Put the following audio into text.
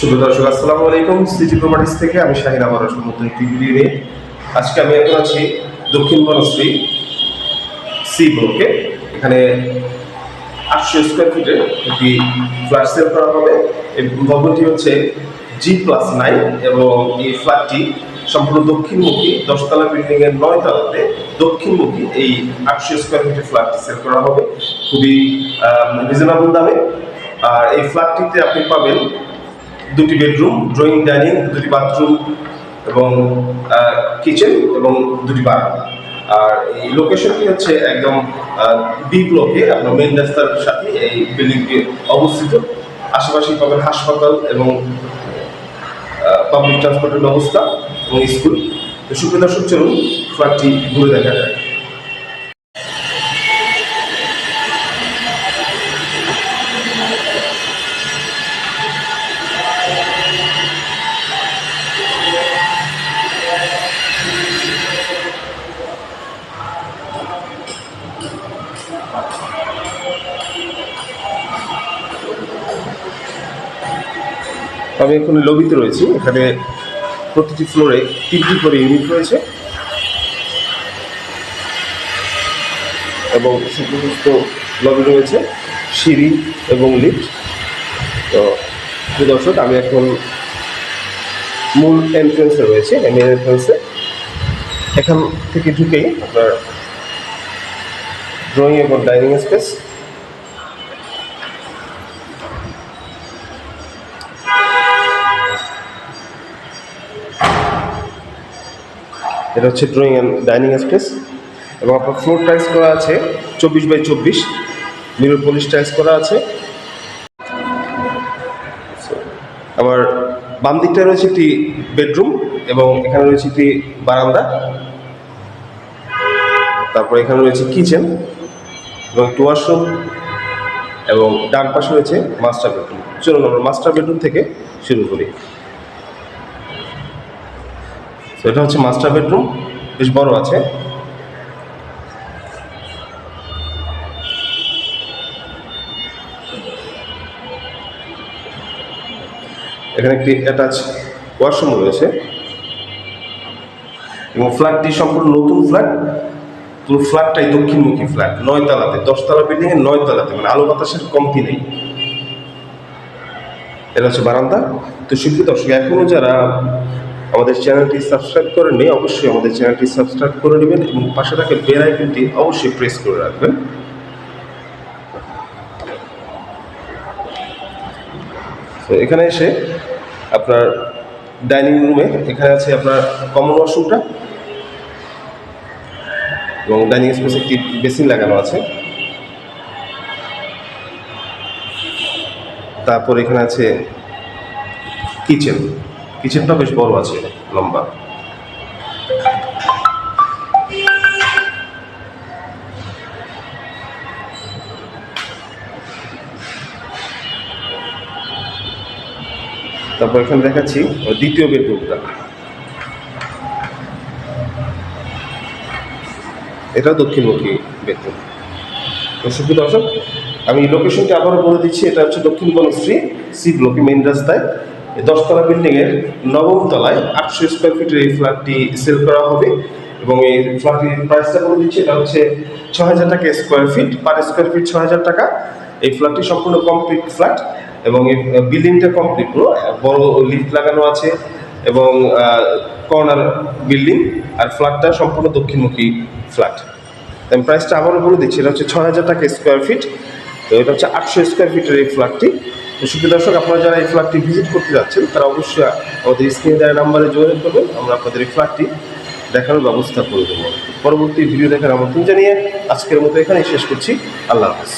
শুভ দর্শক, আসসালামু আলাইকুম। সিটি প্রপার্টিস থেকে আমি শাহিন আমার নতুন একটি ভিডিও নিয়ে। আজকে আমি এখন আছি দক্ষিণ বনশ্রী সি ব্লকে। এখানে আটশো স্কোয়ার ফিটের একটি ফ্ল্যাট সেল করা হবে। এই ভবনটি হচ্ছে জি প্লাস নাইন এবং এই ফ্ল্যাটটি সম্পূর্ণ দক্ষিণমুখী। দশতলা বিল্ডিং এর নয় তলাতে দক্ষিণমুখী এই আটশো স্কোয়ার ফিটের ফ্ল্যাটটি সেল করা হবে। খুবই রিজনেবল দামে। আর এই ফ্ল্যাটটিতে আপনি পাবেন দুটি বেডরুম, ড্রয়িং ডাইনিং, দুটি বাথরুম এবং কিচেন এবং দুটি বারান্দা আর এই লোকেশনটি হচ্ছে একদম বি ব্লকে, আপনার মেন রাস্তার সাথে এই বিল্ডিংটি অবস্থিত। আশেপাশে পাবেন হাসপাতাল এবং পাবলিক ট্রান্সপোর্টের ব্যবস্থা এবং স্কুল। তো সুপ্রিয় দর্শক, চলুন ফ্ল্যাটটি ঘুরে দেখা যায় আমি এখন লবিতে রয়েছি। এখানে প্রতিটি ফ্লোরে তিনটি করে ইউনিট রয়েছে। এবং সমস্ত লবি রয়েছে, সিঁড়ি এবং লিফট। তো দর্শক, আমি এখন মূল এন্ট্রেন্সে রয়েছে মেন এন্ট্রেন্সে এখান থেকে ঢুকেই আপনার ড্রয়িং এবং ডাইনিং স্পেস এটা হচ্ছে ড্রয়িং অ্যান্ড ডাইনিং স্পেস এবং আপনার ফ্লোর টাইলস করা আছে চব্বিশ বাই চব্বিশ। মিরর পলিশ টাইলস করা আছে। আমার বাম দিকটা রয়েছে একটি বেডরুম এবং এখানে রয়েছে একটি বারান্দা। তারপর এখানে রয়েছে কিচেন এবং একটি ওয়াশরুম এবং ডান পাশে রয়েছে মাস্টার বেডরুম চলুন আমরা মাস্টার বেডরুম থেকে শুরু করি। তো এটা হচ্ছে মাস্টার বেডরুম বেশ বড় আছে। এখানে একটি অ্যাটাচ ওয়াশরুম রয়েছে। এবং ফ্ল্যাটটি সম্পূর্ণ নতুন ফ্ল্যাট পুরো ফ্ল্যাটটাই দক্ষিণমুখী ফ্ল্যাট নয় তলাতে দশতলা নয় তলাতে মানে আলো বাতাসের কমতি নেই। এটা হচ্ছে বারান্দা। তো শিক্ষিত দর্শক এখনও যারা আমাদের চ্যানেলটি সাবস্ক্রাইব করে করেননি অবশ্যই আমাদের চ্যানেলটি সাবস্ক্রাইব করে নেবেন এবং পাশে থাকা বেল আইকনটি অবশ্যই প্রেস করে রাখবেন। তো এখানে এসে আপনার ডাইনিং রুমে এখানে আছে আপনার কমন ওয়াশরুমটা এবং ডাইনিং স্পেসে একটি বেসিন লাগানো আছে। তারপর এখানে আছে কিচেন। কিচেনটা বেশ বড় আছে, লম্বা। তারপর এখানে দেখাচ্ছি দ্বিতীয় বেডরুমটা। এটা দক্ষিণমুখী বেডরুম। সুপ্রিয় দর্শক? আমি লোকেশনটি আবারও বলে দিচ্ছি, এটা হচ্ছে দক্ষিণ বনশ্রী সি ব্লকে মেইন রাস্তায়। দশতলা বিল্ডিংয়ের নবম তলায় আটশো স্কোয়ার ফিটের এই ফ্ল্যাটটি সেল করা হবে এবং এই ফ্ল্যাটটির প্রাইসটা বলে দিচ্ছি, এটা হচ্ছে ছ হাজার টাকা square feet per square feet ছ হাজার টাকা। এই ফ্ল্যাটটি সম্পূর্ণ কমপ্লিট ফ্ল্যাট এবং এই বিল্ডিংটা কমপ্লিট পুরো বড় লিফট লাগানো আছে এবং কর্নার বিল্ডিং আর ফ্ল্যাটটা সম্পূর্ণ দক্ষিণমুখী ফ্ল্যাট আমি প্রাইসটা আবারও বলে দিচ্ছি, এটা হচ্ছে ছ হাজার টাকা স্কোয়ার ফিট তো এটা হচ্ছে আটশো স্কোয়ার ফিটের এই ফ্ল্যাটটি সুপ্রিয় দর্শক, আপনারা যারা এই ফ্ল্যাটটি ভিজিট করতে যাচ্ছেন, তারা অবশ্যই আমাদের স্ক্রিনে দেওয়া নাম্বারে যোগাযোগ করবেন। আমরা আপনাদের এই ফ্ল্যাটটি দেখানোর ব্যবস্থা করে দেবো। পরবর্তী ভিডিও দেখার আমন্ত্রণ জানিয়ে আজকের মতো এখানেই শেষ করছি। আল্লাহ হাফিজ।